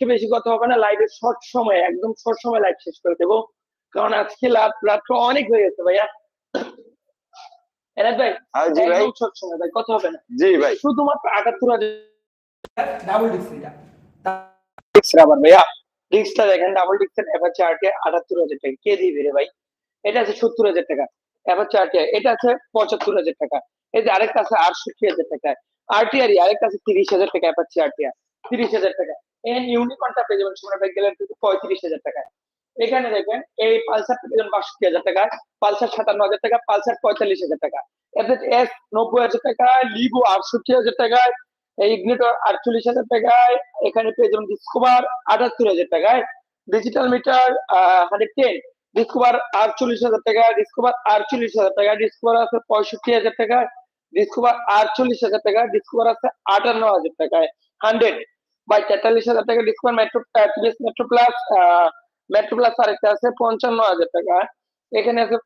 থেকে বেশি কথা হবে না লাইভে শর্ট সময় একদম শর্ট সময় লাইভ শেষ করে দেবো। কারণ আজকে রাত রাত্র অনেক হয়ে গেছে ভাইয়া। এনাদ ভাই হ্যাঁ জি ভাই। শর্ট সময় ভাই কথা হবে না। জি ভাই। শুধুমাত্র আটাত্তর হাজার ডাবল ডিস্ক এটা রাবার ভাইয়া। দেখেন ডাবল আটাত্তর হাজার টাকা। কে দিবে রে ভাই? এটা আছে সত্তর হাজার টাকা। এটা আছে পঁচাত্তর হাজার টাকা। এই যে আরেকটা আছে আটষট্টি হাজার টাকা। আরটিআর আরেকটা আছে তিরিশ হাজার টাকা অ্যাপাচি আরটিআর তিরিশ হাজার টাকা। এন ইউনিকনটা পেয়ে যাবেন সোনার ব্যাগ গেলেন কিন্তু পঁয়ত্রিশ হাজার টাকা এখানে দেখবেন এই পালসার পেয়ে বাষট্টি হাজার টাকা পালসার সাতান্ন হাজার টাকা পালসার পঁয়তাল্লিশ হাজার টাকা এফএস এস নব্বই হাজার টাকা লিবো আটষট্টি হাজার টাকায় ইগনিটর আটচল্লিশ হাজার টাকায় এখানে পেয়ে যাবেন ডিসকভার আটাত্তর হাজার টাকায় digital meter hundred ten Discover আটচল্লিশ হাজার টাকা ডিসকভার আটচল্লিশ হাজার টাকা ডিসকভার আছে পঁয়ষট্টি হাজার টাকা ডিসকভার আটচল্লিশ হাজার টাকা ডিসকোভার আছে আটান্ন হাজার টাকায় হান্ড্রেড বাই তেতাল্লিশ হাজার টাকা Discover metro metro plus metro plus আরেকটা আছে, পঞ্চান্ন হাজার টাকা। এখানে আছে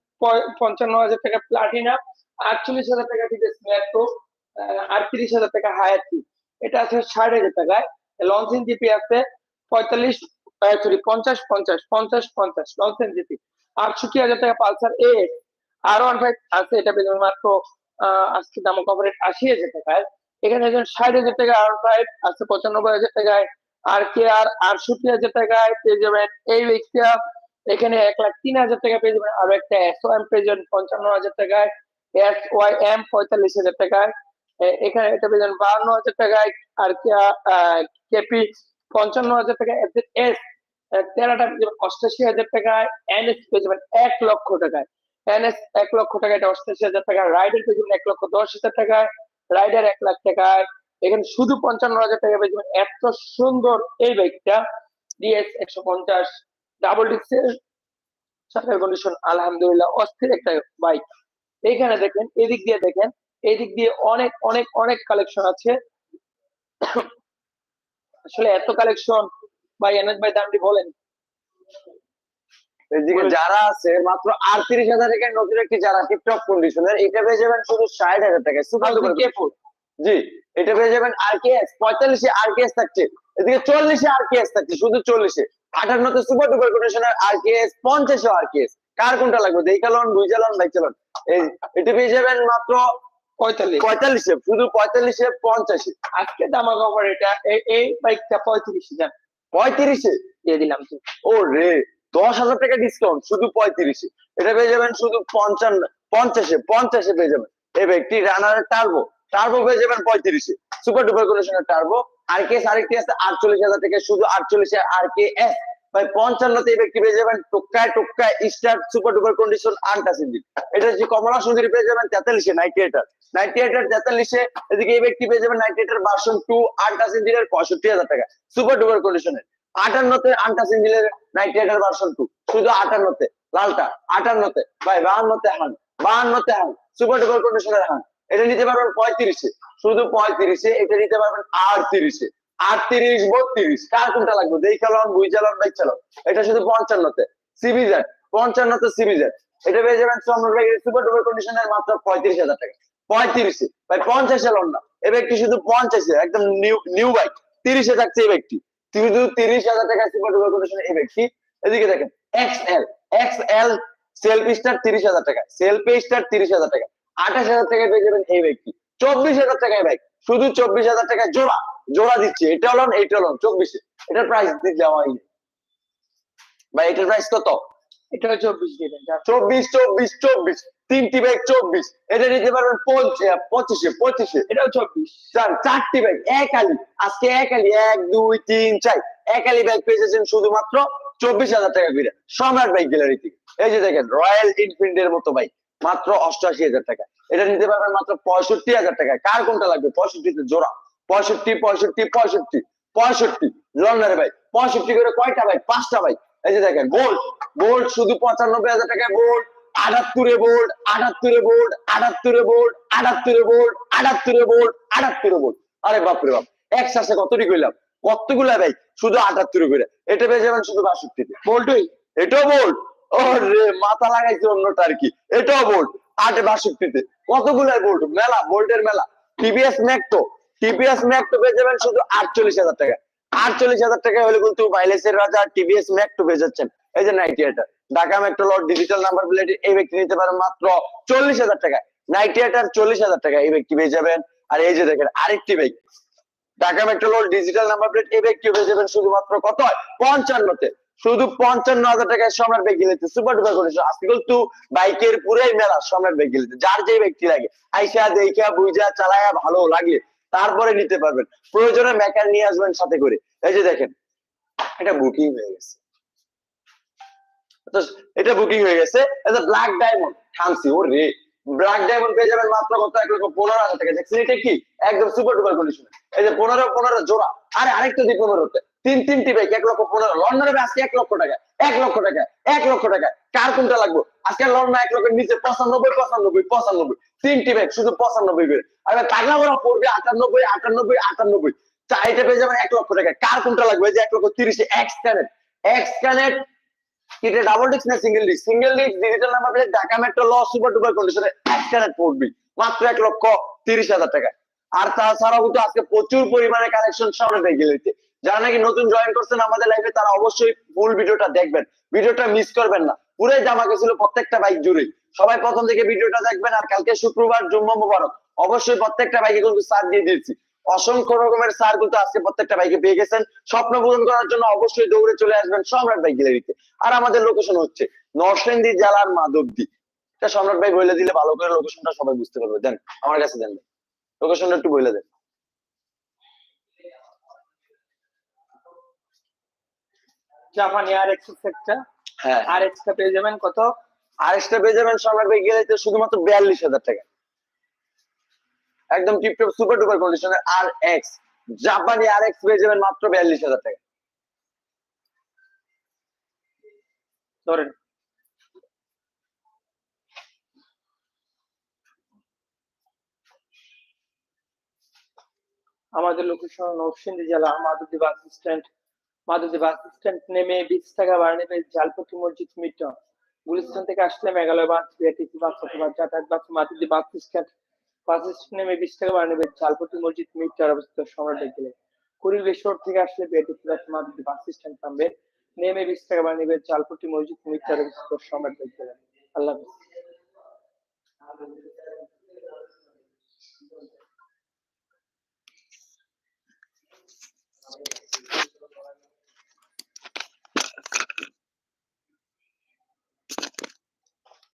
পঞ্চান্ন হাজার টাকা প্লাটিনা আটচল্লিশ হাজার টাকা টিভিএস মেট্রো আটত্রিশ হাজার টাকা হায়াতি এটা আছে ষাট হাজার টাকায়। লঞ্চিং জিপি আছে পঁয়তাল্লিশ সরি পঞ্চাশ পঞ্চাশ পঞ্চাশ পঞ্চাশ লঞ্চিং জিপি। আটষট্টি হাজার টাকা Pulsar A R one five আছে। এটা পেয়ে মাত্র আজকে দাম কভারেট আশি হাজার টাকায়। এখানে একজন ষাট হাজার টাকা আর ফাইভ আছে পঁচানব্বই হাজার টাকায় আর কে আর আটষট্টি হাজার টাকায় পেয়ে যাবেন। এই ব্যক্তিটা এখানে এক লাখ তিন হাজার টাকা পেয়ে যাবেন আরও একটা এস ও এম পেয়ে যাবেন পঞ্চান্ন হাজার টাকায়। এস ওয়াই এম পঁয়তাল্লিশ হাজার টাকায়। এখানে এটা পেয়ে যাবেন বাহান্ন হাজার টাকায়। আর কে কেপি পঞ্চান্ন হাজার টাকা এস এস তেরোটা পেয়ে যাবেন অষ্টাশি হাজার টাকায়। এনএস পেয়ে যাবেন এক লক্ষ টাকায়। এনএস এক লক্ষ টাকা এটা অষ্টাশি হাজার টাকা রাইডার পেয়ে যাবেন এক লক্ষ দশ হাজার টাকায়। রাইডার এক লাখ টাকায় এখানে শুধু পঞ্চান্ন হাজার টাকা পেয়ে যাবেন এত সুন্দর এই বাইকটা। ডিএস একশো পঞ্চাশ ডাবল ডিক্সের চাকার কন্ডিশন আলহামদুলিল্লাহ, অস্থির একটা বাইক। এইখানে দেখেন, এদিক দিয়ে দেখেন, এদিক দিয়ে অনেক অনেক অনেক কালেকশন আছে। আসলে এত কালেকশন ভাই, এনাজ ভাই, দামটি বলেন। এদিকে যারা আছে মাত্র আটত্রিশ হাজার নতুন একটি যারা টিপটপ কন্ডিশনের এটা পেয়ে যাবেন শুধু ষাট হাজার টাকায় সুপার জি এটা পেয়ে যাবেন আর কে এস পঁয়তাল্লিশে আর কে এস থাকছে। এদিকে চল্লিশে আর কে এস থাকছে শুধু চল্লিশে। আটান্নতে সুপার ডুপার কন্ডিশনের আর কে এস পঞ্চাশে আর কে এস কার কোনটা লাগবে? দেই চালন দুই চালন বাইক চালন এই এটা পেয়ে যাবেন মাত্র পঁয়তাল্লিশ। পঁয়তাল্লিশে শুধু পঁয়তাল্লিশে পঞ্চাশে। আজকে দামা কভার এটা এই- বাইকটা পঁয়ত্রিশ হাজার পঁয়ত্রিশে? দিয়ে দিলাম। ও রে দশ হাজার টাকা ডিসকাউন্ট শুধু পঁয়ত্রিশে। এটা পেয়ে যাবেন শুধু পঞ্চান্ন, পঞ্চাশে পঞ্চাশে পেয়ে যাবেন। এই ব্যক্তি রানার টার্বো টার্বো পেয়ে যাবেন পঁয়ত্রিশে। সুপার ডুপার কন্ডিশনের টার্বো আর কে এস আরেকটি আছে আটচল্লিশ হাজার থেকে শুধু আটচল্লিশে আর কে এস ভাই, পঞ্চান্নতে এই ব্যক্তি পেয়ে যাবেন টোক্কায় টোক্কায় স্টার সুপার ডুপার কন্ডিশন আনটাস ইঞ্জিন এটা হচ্ছে কমলা সুন্দরী পেয়ে যাবেন তেতাল্লিশে নাইনটি এটার নাইনটি এটার তেতাল্লিশে, এদিকে এই ব্যক্তি পেয়ে যাবেন নাইনটি এটার ভার্সন টু আনটাস ইঞ্জিনের পঁয়ষট্টি হাজার টাকা। সুপার ডুপার কন্ডিশনের আটান্নতে নাইনটি এটার ভার্সন টু শুধু আটান্নতে, লালটা, আটান্নতে, ভাই, বাহান্নতে হান বাহান্নতে হান সুপার ডুপার কন্ডিশনের হান। এটা নিতে পারবেন পঁয়ত্রিশে। শুধু পঁয়ত্রিশে, এটা নিতে পারবেন আটত্রিশে। আটত্রিশ, বত্রিশ, কার কোনটা লাগবে? দেই চালন বুই চালন বাইক চালন। এটা শুধু পঞ্চান্নতে। সিবিজেড পঞ্চান্নতে সিবিজেড এটা পেয়ে যাবেন চন্দ্রবাগের সুপার ডুপার কন্ডিশনের মাত্র পঁয়ত্রিশ হাজার টাকা। পঁয়ত্রিশে। ভাই, পঞ্চাশে লন না। এই ব্যক্তি শুধু পঞ্চাশে, একদম নিউ নিউ বাইক তিরিশে থাকছে এই ব্যক্তি। শুধু তিরিশ হাজার টাকা ডুপার কন্ডিশনের এই ব্যক্তি এদিকে দেখেন X L X L self star তিরিশ হাজার টাকা সেলফ স্টার তিরিশ হাজার টাকা আঠাশ হাজার টাকায় পেয়ে যাবেন এই ব্যক্তি চব্বিশ হাজার টাকায় বাইক শুধু চব্বিশ হাজার টাকা জোড়া জোড়া দিচ্ছে এটা হলো এইটা হলো চব্বিশে। এটার প্রাইস দিতে যাওয়া হয়নি। ভাই এটার প্রাইস কত? এটা চব্বিশ চব্বিশ চব্বিশ চব্বিশ। তিনটি ব্যাগ চব্বিশ। এটা নিতে পারবেন পঁচিশে পঁচিশে। এটাও চব্বিশ। চার চারটি ব্যাগ এক আলি। আজকে এক আলি এক দুই তিন চার। এক আলি ব্যাগ পেয়েছেন শুধুমাত্র চব্বিশ হাজার টাকা করে। সম্রাট বাইক গ্যালারি থেকে। এই যে দেখেন রয়্যাল এনফিল্ডের মতো বাইক মাত্র অষ্টআশি হাজার টাকা। এটা নিতে পারবেন মাত্র পঁয়ষট্টি হাজার টাকা কার কোনটা লাগবে? পঁয়ষট্টিতে জোড়া। পঁয়ষট্টি পঁয়ষট্টি পঁয়ষট্টি। পঁয়ষট্টি। লন্ডনের বাইক পঁয়ষট্টি করে কয়টা বাইক পাঁচটা বাইক এই যে দেখেন গোল্ড গোল্ড শুধু পঁচানব্বই হাজার টাকা গোল্ড আটাত্তরে বোল্ড আটাত্তরে বোল্ড আটাত্তরে বোল্ড আটাত্তরে বোল্ড আটাত্তরে বোল্ড আটাত্তরে বোল্ড আরে বাপরে বাপ এক শ্বাসে কতটি কইলাম কতগুলা ভাই শুধু আটাত্তরে করে। এটা পেয়ে যাবেন শুধু বাষট্টিতে। বলটুই এটাও বোল্ড ও রে মাথা লাগাইছে অন্যটা আর কি। এটাও বোল্ড আটে বাষট্টিতে। কতগুলাই বোল্ড মেলা বোল্টের মেলা। টিভিএস ম্যাকটো টিভিএস ম্যাকটো পেয়ে যাবেন শুধু আটচল্লিশ হাজার টাকা। আটচল্লিশ হাজার টাকা হলে কিন্তু মাইলেজের রাজা টিভিএস ম্যাকটু পেয়ে যাচ্ছেন এই যে নাইটি এটা। Dhaka metro lot digital number plate এই ব্যক্তি নিতে পারেন মাত্র চল্লিশ হাজার টাকায় এটার চল্লিশ হাজার টাকা এই ব্যক্তি পেয়ে যাবেন। আর এই যে দেখেন, আরেকটি bike Dhaka metro lot digital number plate এই ব্যক্তি পেয়ে যাবেন শুধুমাত্র কত? পঞ্চান্নতে। শুধু পঞ্চান্ন হাজার টাকায় সম্রাট বাইক গেলেতে সুপার ডুপার করেছে আজকে কিন্তু বাইকের পুরাই মেলা সম্রাট বাইক গেলেতে যার যে ব্যক্তি লাগে। আইসা দেখা বুঝা চালায়া, ভালো লাগলে তারপরে নিতে পারবেন। প্রয়োজনে মেকার নিয়ে আসবেন সাথে করে। এই যে দেখেন, এটা বুকিং হয়ে গেছে। এটা বুকিং হয়ে গেছে এটা ব্ল্যাক ডায়মন্ড থামসি ও রে ব্ল্যাক ডায়মন্ড পেয়ে যাবেন মাত্র কত? এক লক্ষ পনেরো হাজার টাকা। এটা কি? একদম সুপার ডুপার কন্ডিশন এই যে পনেরো পনেরো জোড়া। আরে, আরেকটা দিই পনেরোতে তিন, তিনটি বাইক এক লক্ষ পনেরো। লন্ডনে আজকে এক লক্ষ টাকা। এক লক্ষ টাকা, এক লক্ষ টাকা। কার কোনটা লাগবে? আজকে লন্ডন এক লক্ষের নিচে পঁচানব্বই পঁচানব্বই পঁচানব্বই। তিনটি ব্যাগ শুধু পঁচানব্বই করে আর টাকা করা পড়বে আটানব্বই আটানব্বই আটানব্বই। চাইতে পেয়ে যাবেন এক লক্ষ টাকা। কার কোনটা লাগবে? যে এক লক্ষ তিরিশে এক্স ক্যানেট এক্স ক্যানেট এটা ডাবল ডিস্ক না single disc single disc digital Dhaka metro super duper কন্ডিশনে পড়বি। মাত্র এক লক্ষ তিরিশ হাজার টাকা। আর তাছাড়াও কিন্তু আজকে প্রচুর পরিমাণে সামনে গেলেছে। যারা নাকি নতুন জয়েন করছেন আমাদের লাইভে তারা অবশ্যই ফুল ভিডিওটা দেখবেন। ভিডিওটা মিস করবেন না। পুরোই জামা গেছিল প্রত্যেকটা বাইক জুড়েই। সবাই প্রথম থেকে ভিডিওটা দেখবেন, আর কালকে শুক্রবার জুম্মা মুবারক। অবশ্যই প্রত্যেকটা বাইকে কিন্তু সার দিয়ে দিয়েছি। অসংখ্য রকমের সার কিন্তু আজকে প্রত্যেকটা বাইকে পেয়ে গেছেন। স্বপ্ন পূরণ করার জন্য অবশ্যই দৌড়ে চলে আসবেন সম্রাট বাইক গ্যালারিতে আর আমাদের লোকেশন হচ্ছে নরসিংদী জেলার মাধবদী। এটা সম্রাট ভাই বলে দিলে ভালো করে লোকেশনটা সবাই বুঝতে পারবে। দেন আমার কাছে দেন লোকেশনটা একটু বলে দেন। জাপানি আর এক্সেস একটা হ্যাঁ। আর এক্সটা পেয়ে যাবেন কত? আর এক্সট্রা পেয়ে যাবেন সম্রাট ভাই গেলে শুধুমাত্র বিয়াল্লিশ হাজার টাকা। একদম টিপটপ সুপার ডুপার কন্ডিশনের আর এক্স জাপানি আর এক্স পেয়ে যাবেন মাত্র বিয়াল্লিশ হাজার টাকা। ধরেন। আমাদের লোকেশন নরসিংদী জেলা মাধুদী বাস স্ট্যান্ড মাধুদী বাস স্ট্যান্ড নেমে বিশ টাকা নেবে জালপটি মসজিদ মিটন গুলিস্তান থেকে আসলে মেঘালয় বাস বাস অথবা যাতায়াত বাস মাধুদী বাস স্ট্যান্ড স্ট্যান্ড নেমে বিশ টাকা ভাড়া নেবে আলপতি মসজিদ মিটর অবস্থিত সম্রাট গেলে কুড়িল থেকে আসলে বিআরটিসি বাস মাধুদী বাস স্ট্যান্ড থামবে। নেমে বিশ টাকা ভাড়া নেবে আলপতি মসজিদ মিটর অবস্থিত সম্রাট গেলে আল্লাহ হাফেজ।